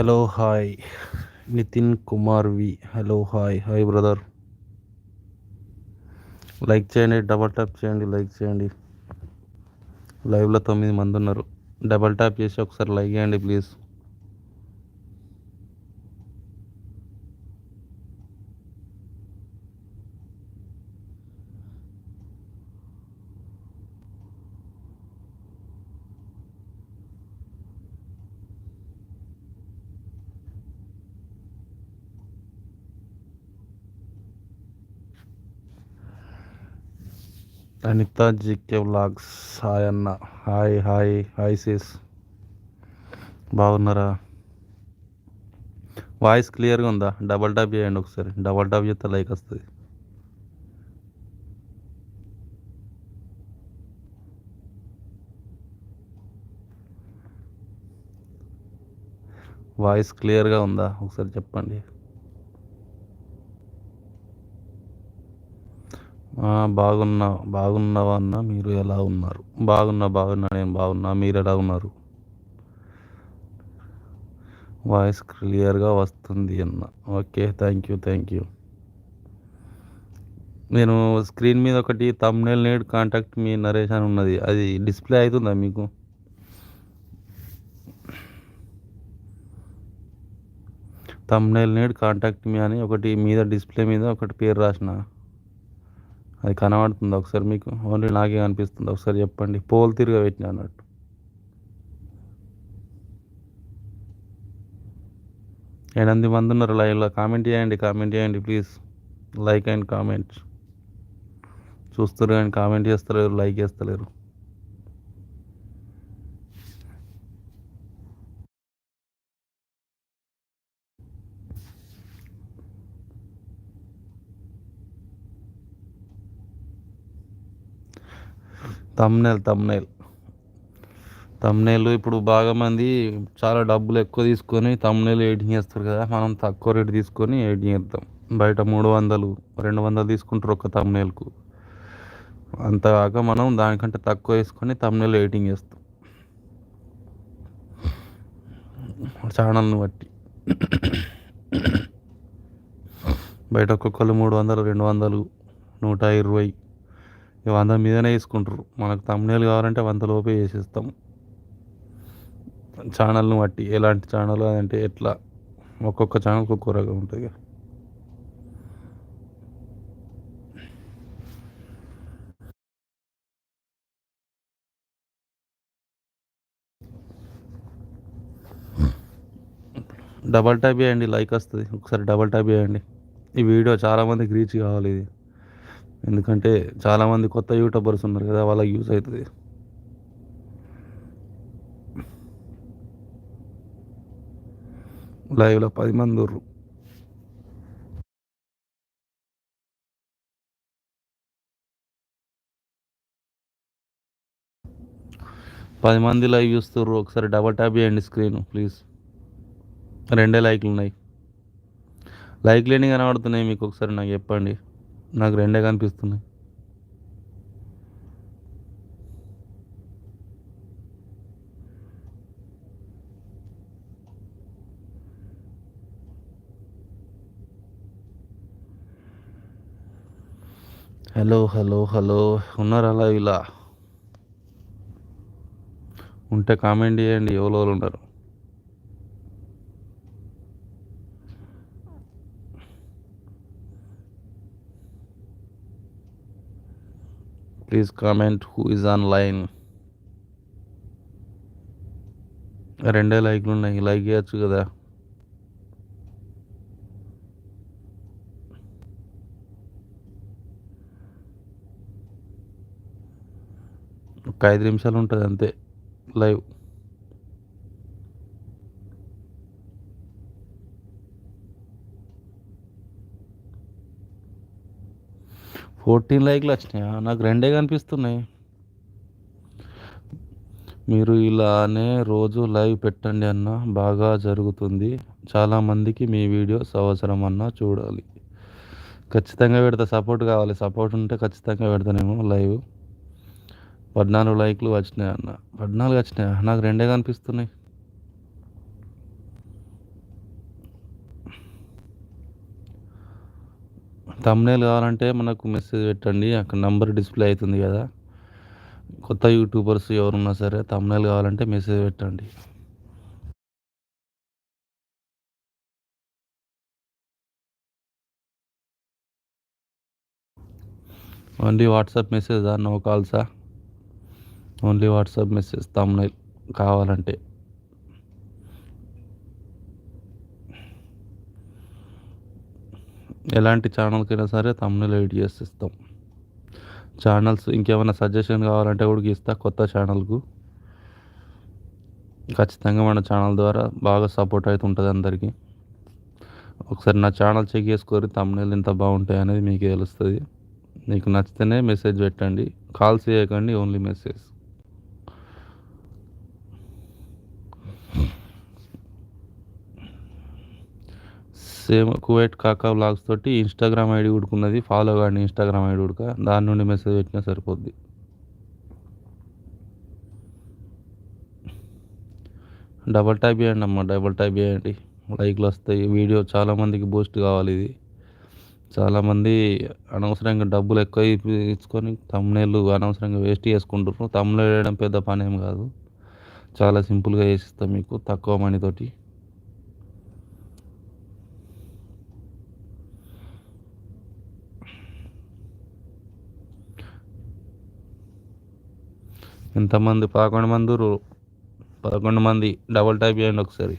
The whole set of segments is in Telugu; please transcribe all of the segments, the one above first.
Hello hi. Nitin Kumar V. Hello hi. Hi brother. Like చేయండి డబల్ ట్యాప్ చేయండి లైక్ చేయండి. లైవ్లో తొమ్మిది మంది ఉన్నారు. డబల్ ట్యాప్ చేసి ఒకసారి లైక్ చేయండి please. Anitha GK vlogs. Hi అన్న. హాయ్ హాయ్ హాయ్ సేస్ బాగున్నారా? వాయిస్ క్లియర్గా ఉందా? డబల్ టాప్ చేయండి ఒకసారి. డబల్ టాప్ చేస్తే లైక్ వస్తుంది. వాయిస్ క్లియర్గా ఉందా? ఒకసారి చెప్పండి. బాగున్నా బాగున్నావా అన్న మీరు ఎలా ఉన్నారు? బాగున్నా బాగున్నా నేను బాగున్నా మీరు ఎలా ఉన్నారు? వాయిస్ క్లియర్గా వస్తుంది అన్న. Okay thank you thank you. నేను స్క్రీన్ మీద ఒకటి thumbnail need contact me Naresh అని ఉన్నది. అది డిస్ప్లే అవుతుందా మీకు? తమ్నేల్ నేడ్ కాంటాక్ట్ మీ అని ఒకటి మీద డిస్ప్లే మీద ఒకటి పేరు రాసిన. అది కనబడుతుంది. ఒకసారి మీకు ఓన్లీ నాకే అనిపిస్తుంది. ఒకసారి చెప్పండి. పోల్ తిరిగా పెట్టిన అన్నట్టు. ఎనిమిది మంది ఉన్నారు లైవ్లో. కామెంట్ చేయండి. కామెంట్ చేయండి ప్లీజ్. Like and comment. చూస్తారు కానీ కామెంట్ చేస్తలేరు లైక్ చేస్తలేరు. తమ్నేల్ తమ్నేల్ తమ్నేల్ ఇప్పుడు బాగా మంది చాలా డబ్బులు ఎక్కువ తీసుకొని తమ్నేల్ ఎడిటింగ్ చేస్తారు కదా మనం తక్కువ రేటు తీసుకొని ఎడిటింగ్ చేద్దాం. బయట మూడు వందలు రెండు వందలు తీసుకుంటారు ఒక తమ్నేల్కు అంతగాక మనం దానికంటే తక్కువ వేసుకొని తమ్నేల్ ఎడిటింగ్ చేస్తాం. ఛానల్ని బట్టి. బయట ఒక్కొక్కరు మూడు వందలు రెండు వందలు నూట ఇరవై వంద మీదనే వేసుకుంటారు మనకు తమ్నేల్ కావాలంటే వంద లోపే వేసేస్తాం. ఛానల్ని బట్టి ఎలాంటి ఛానల్ అంటే ఎట్లా? ఒక్కొక్క ఛానల్ ఒక్కొక్క రకం ఉంటుంది డబల్ ట్యాప్ చేయండి లైక్ వస్తుంది. ఒకసారి డబల్ ట్యాప్ చేయండి. ఈ వీడియో చాలామందికి రీచ్ కావాలి ఇది. ఎందుకంటే చాలామంది కొత్త యూట్యూబర్స్ ఉన్నారు కదా వాళ్ళకి యూస్ అవుతుంది. లైవ్లో పది మంది ఉర్రు. పది మంది లైవ్ చూస్తుర్రు. ఒకసారి డబల్ ట్యాప్ చేయండి స్క్రీన్ ప్లీజ్ రెండే లైక్లు ఉన్నాయి. లైక్లు ఎన్ని కనబడుతున్నాయి మీకు ఒకసారి నాకు చెప్పండి. నాకు రెండే కనిపిస్తున్నాయి. Hello hello hello. ఉన్నారు అలా ఇలా ఉంటే కామెంట్ చేయండి ఎవరు ఉన్నారు please comment who is online రెండే లైక్లు ఉన్నాయి లైక్ చేయొచ్చు కదా. ఒక ఐదు నిమిషాలు ఉంటుంది అంతే లైవ్. ఫోర్టీన్ లైక్లు వచ్చినాయా? నాకు రెండే కనిపిస్తున్నాయి. మీరు ఇలానే రోజు లైవ్ పెట్టండి అన్న బాగా జరుగుతుంది. చాలామందికి మీ వీడియోస్ అవసరం అన్న చూడాలి. ఖచ్చితంగా పెడతా సపోర్ట్ కావాలి. సపోర్ట్ ఉంటే ఖచ్చితంగా పెడతానేమో లైవ్. పద్నాలుగు లైక్లు వచ్చినాయి అన్న? పద్నాలుగు వచ్చినాయా? నాకు రెండే కనిపిస్తున్నాయి. తమ్నేల్ కావాలంటే మనకు మెసేజ్ పెట్టండి అక్కడ నంబర్ డిస్ప్లే అవుతుంది కదా. కొత్త యూట్యూబర్స్ ఎవరున్నా సరే తమ్నేల్ కావాలంటే మెసేజ్ పెట్టండి. ఓన్లీ వాట్సాప్ మెసేజ్ నో కాల్సా ఓన్లీ వాట్సాప్ మెసేజ్ తమ్నైల్ కావాలంటే. ఎలాంటి ఛానల్కైనా సరే తమ్ముళ్ళు ఎడిట్ చేసి ఇస్తాం ఛానల్స్ ఇంకేమైనా సజెషన్ కావాలంటే కూడా ఇస్తా కొత్త ఛానల్కు ఖచ్చితంగా మన ఛానల్ ద్వారా బాగా సపోర్ట్ అవుతుంటుంది అందరికీ. ఒకసారి నా ఛానల్ చెక్ చేసుకొని తమ్ముళ్ళు ఎంత బాగుంటాయి అనేది మీకు తెలుస్తుంది. మీకు నచ్చితేనే మెసేజ్ పెట్టండి. కాల్స్ చేయకండి ఓన్లీ మెసేజ్ సేమ్ కువైట్ కాకా బ్లాగ్స్ తోటి ఇన్స్టాగ్రామ్ ఐడి ఉడుకున్నది ఫాలో కానీ ఇన్స్టాగ్రామ్ ఐడి ఉడక దాని నుండి మెసేజ్ పెట్టినా సరిపోద్ది. డబల్ టైప్ చేయండి అమ్మ డబల్ టైప్ చేయండి. లైక్లు వస్తాయి. వీడియో చాలామందికి బూస్ట్ కావాలి ఇది. చాలామంది అనవసరంగా డబ్బులు ఎక్కువ ఇచ్చుకొని తమ్నేళ్ళు అనవసరంగా వేస్ట్ చేసుకుంటున్నారు. తమ్ముళ్ళు వేయడం పెద్ద పని ఏం కాదు. చాలా సింపుల్గా వేసిస్తాం మీకు తక్కువ మనీతోటి ఎంతమంది పదకొండు మంది పదకొండు మంది డబల్ టైప్ చేయండి ఒకసారి.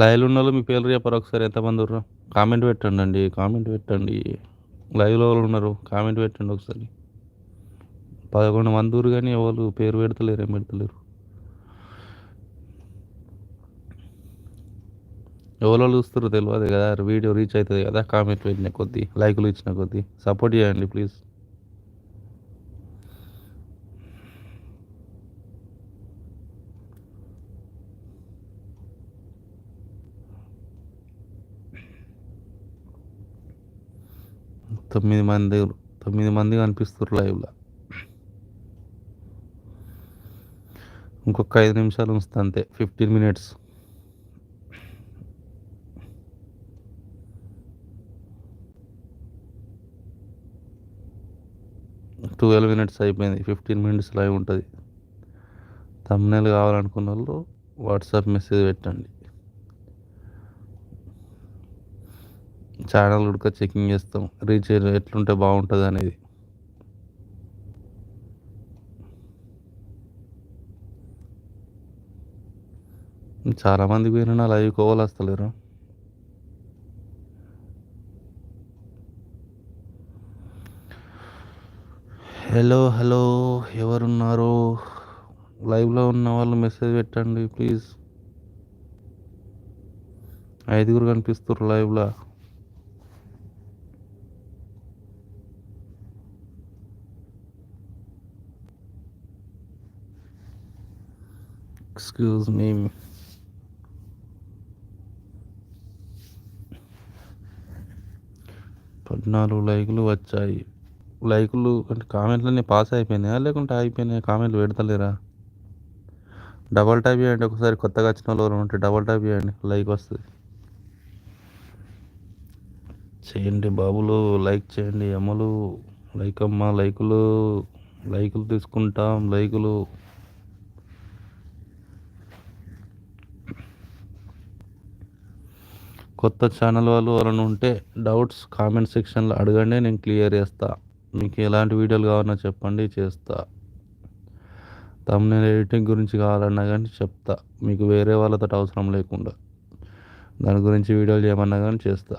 లైవ్లో ఉన్న వాళ్ళు మీ పేర్లు చెప్పారు ఒకసారి ఎంతమంది ఉన్నారు కామెంట్ పెట్టండి అండి కామెంట్ పెట్టండి. లైవ్లో వాళ్ళు ఉన్నారు కామెంట్ పెట్టండి ఒకసారి. పదకొండు మంది ఊరు కానీ ఎవరు పేరు పెడతలేరు ఏం పెడతలేరు. ఎవరో చూస్తారో తెలియదు కదా వీడియో రీచ్ అవుతుంది కదా కామెంట్ పెట్టిన కొద్దీ లైకులు ఇచ్చిన కొద్దీ. సపోర్ట్ చేయండి ప్లీజ్ తొమ్మిది మంది తొమ్మిది మంది కనిపిస్తారు లైవ్లో ఇంకొక ఐదు నిమిషాలు ఉంచుతా అంతే ఫిఫ్టీన్ మినిట్స్ ట్వెల్వ్ మినిట్స్ అయిపోయింది ఫిఫ్టీన్ మినిట్స్ లైవ్ ఉంటుంది. తమ్నేల్ కావాలనుకున్న వాళ్ళు వాట్సాప్ మెసేజ్ పెట్టండి. ఛానల్ ఉడక చెకింగ్ చేస్తాం రీచ్ ఎట్లుంటే బాగుంటుంది అనేది. చాలామంది పోయినా లైవ్ కోవాలి వస్తలేరు హలో హలో ఎవరున్నారు? లైవ్లో ఉన్న వాళ్ళు మెసేజ్ పెట్టండి ప్లీజ్ ఐదుగురు కనిపిస్తారు లైవ్లో ఎక్స్క్యూజ్ మీ పద్నాలుగు లైకులు వచ్చాయి. లైకులు అంటే కామెంట్లన్నీ పాస్ అయిపోయినాయా? లేకుంటే అయిపోయినాయా కామెంట్లు పెడతలేరా? డబల్ టైప్ చేయండి ఒకసారి కొత్తగా వచ్చిన వాళ్ళు ఉంటే డబల్ టైప్ చేయండి లైక్ వస్తుంది. చేయండి బాబులు లైక్ చేయండి అమ్మలు లైక్ అమ్మ లైకులు లైకులు తీసుకుంటాం లైకులు. కొత్త ఛానల్ వాళ్ళు ఎవరైనా ఉంటే డౌట్స్ కామెంట్ సెక్షన్లో అడగండి నేను క్లియర్ చేస్తాను మీకు ఎలాంటి వీడియోలు కావాలన్నా చెప్పండి చేస్తా. తమ్ముని ఎడిటింగ్ గురించి కావాలన్నా కానీ చెప్తా. మీకు వేరే వాళ్ళతో అవసరం లేకుండా. దాని గురించి వీడియోలు చేయమన్నా కానీ చేస్తా.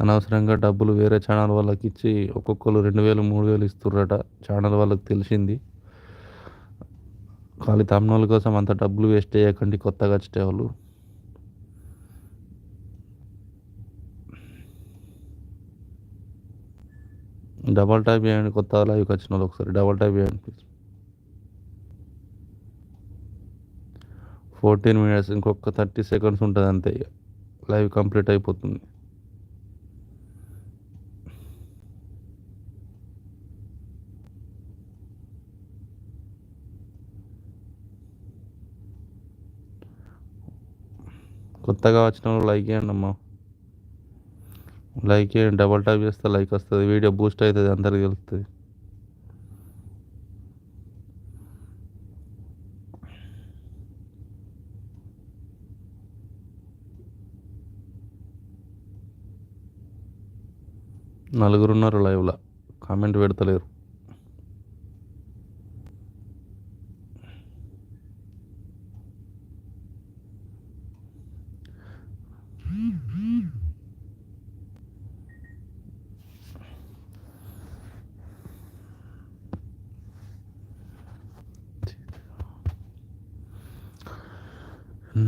అనవసరంగా డబ్బులు వేరే ఛానల్ వాళ్ళకి ఇచ్చి ఒక్కొక్కరు రెండు వేలు మూడు వేలు ఇస్తుర్రట. ఛానల్ వాళ్ళకి తెలిసింది. ఖాళీ తమ్ముళ్ళ కోసం అంత డబ్బులు వేస్ట్ చేయకండి కొత్తగా వచ్చే డబల్ టైప్ చేయండి కొత్త లైవ్కి వచ్చిన వాళ్ళు ఒకసారి. డబల్ టైప్ చేయండి. ప్లీజ్ ఫోర్టీన్ మినిట్స్ ఇంకొక థర్టీ సెకండ్స్ ఉంటుంది అంతే లైవ్ కంప్లీట్ అయిపోతుంది. కొత్తగా వచ్చిన వాళ్ళు లైక్ చేయండి అమ్మా. లైక్ చేయండి డబల్ ట్యాప్ చేస్తే లైక్ వస్తుంది. వీడియో బూస్ట్ అవుతుంది అందరికి తెలుస్తుంది. నలుగురు ఉన్నారు లైవ్లో. కామెంట్ పెడతలేరు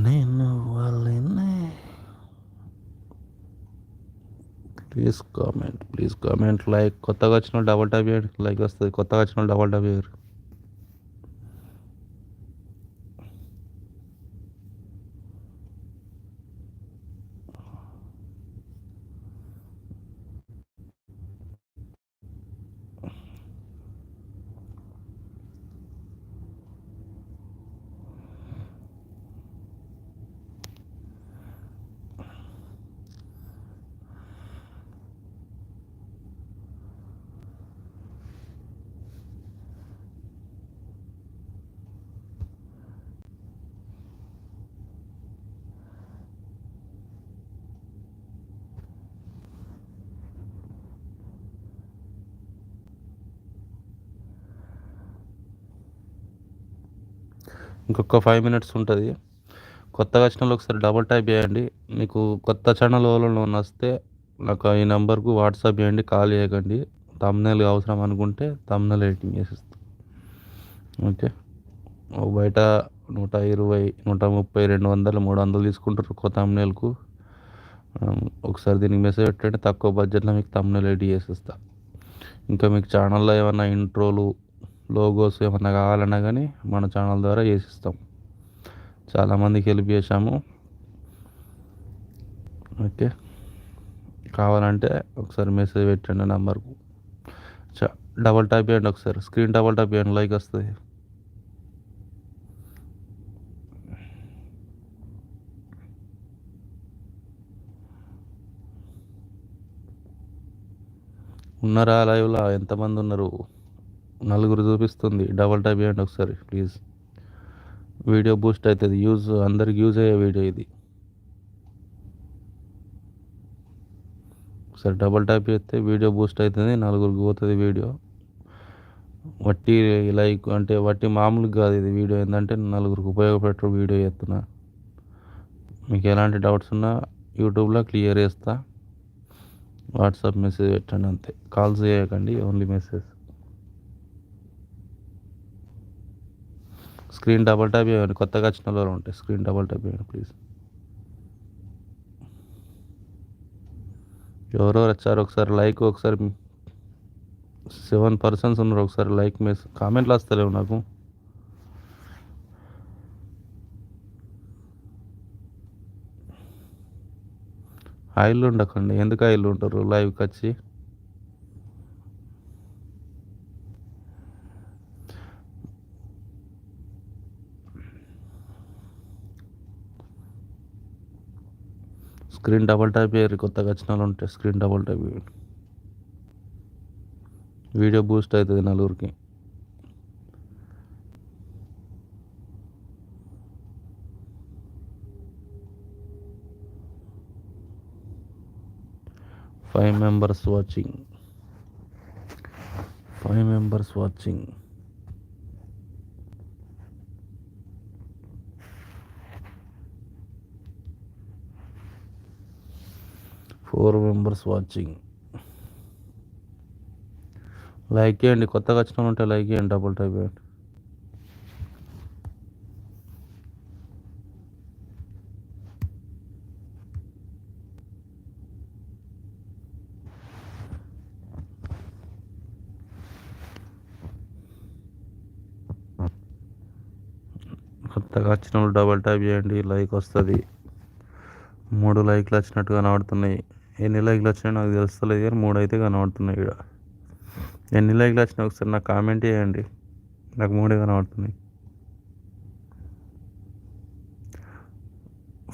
నేను వాళ్ళనే ప్లీజ్ కామెంట్ లైక్ కొత్తగా వచ్చిన డబల్ ట్యాప్ చేయండి లైక్ వస్తుంది కొత్తగా వచ్చిన వాళ్ళు డబల్ ట్యాప్ ఇంకొక ఫైవ్ మినిట్స్ ఉంటుంది. కొత్తగా వచ్చిన వాళ్ళు ఒకసారి డబల్ టైప్ చేయండి. మీకు కొత్త ఛానల్ వాళ్ళలో వస్తే నాకు ఈ నెంబర్కు వాట్సాప్ చేయండి కాల్ చేయకండి. తమ్నెల్ అవసరం అనుకుంటే తమ్నెల్ ఎడిటింగ్ చేసిస్తాం. ఓకే? బయట నూట ఇరవై నూట ముప్పై రెండు వందలు మూడు వందలు తీసుకుంటారు కొత్త తమ్నెల్కు ఒకసారి దీనికి మెసేజ్ పెట్టండి. తక్కువ బడ్జెట్లో మీకు తమ్నెల్ ఎడిట్ చేసేస్తా. ఇంకా మీకు ఛానల్లో ఏమైనా ఇంట్రోలు లోగోస్ ఏమన్నా కావాలన్నా కానీ మన ఛానల్ ద్వారా చేసిస్తాం. చాలామందికి హెల్ప్ చేశాము. ఓకే. కావాలంటే ఒకసారి మెసేజ్ పెట్టండి నెంబర్కు. చ డబల్ ట్యాప్ చేయండి ఒకసారి. స్క్రీన్ డబల్ ట్యాప్ చేయండి లైక్ వస్తుంది. ఉన్నారా లైవ్లో ఎంతమంది ఉన్నారు? నలుగురు చూపిస్తుంది. డబల్ ట్యాప్ చేయండి ఒకసారి ప్లీజ్ వీడియో బూస్ట్ అవుతుంది. యూజ్ అందరికి యూజ్ అయ్యే వీడియో ఇది. ఒకసారి డబల్ ట్యాప్ చేస్తే వీడియో బూస్ట్ అవుతుంది నలుగురికి పోతుంది వీడియో వట్టి లైక్ అంటే వట్టి మామూలుగా కాదు ఇది వీడియో ఏంటంటే నలుగురికి ఉపయోగపడే వీడియో చేస్తున్నా. మీకు ఎలాంటి డౌట్స్ ఉన్నా యూట్యూబ్లో క్లియర్ చేస్తా. వాట్సాప్ మెసేజ్ పెట్టండి అంతే. కాల్స్ చేయకండి only message screen double tap ఇవ్వండి కొత్తగా వచ్చిన వాళ్ళు ఉంటాయి స్క్రీన్ డబల్ ట్యాప్ ఇవ్వండి ప్లీజ్. ఎవరెవరు వచ్చారు? ఒకసారి లైక్ ఒకసారి సెవెన్ పర్సన్స్ ఉన్నారు. ఒకసారి లైక్ మెస్ కామెంట్లు వస్తలేవు నాకు. ఆయిల్ ఉండకండి. ఎందుకు ఆయిల్ ఉంటారు? లైవ్కి వచ్చి స్క్రీన్ డబల్ టైప్ చేయరు కొత్తగా వచ్చిన వాళ్ళు ఉంటే screen double tap video boost అవుతుంది నలుగురికి. Five members watching five members watching four members watching like చేయండి. కొత్తగా వచ్చిన ఉంటే లైక్ చేయండి. డబుల్ టైప్ చేయండి. కొత్తగా వచ్చిన డబల్ టైప్ చేయండి. లైక్ వస్తుంది. మూడు లైక్లు వచ్చినట్టు కనబడుతున్నాయి. ఎన్ని లైక్లు వచ్చినాయో నాకు తెలుస్తలేదు కానీ మూడు అయితే కనబడుతున్నాయి ఇక్కడ. ఎన్ని లైక్లు వచ్చినాయి ఒకసారి నాకు కామెంట్ చేయండి. నాకు మూడే కనబడుతున్నాయి.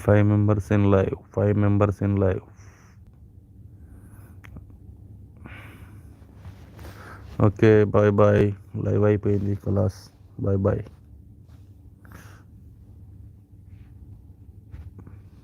Five members in live five members in live okay bye bye live అయిపోయింది కలాస్ బాయ్ బాయ్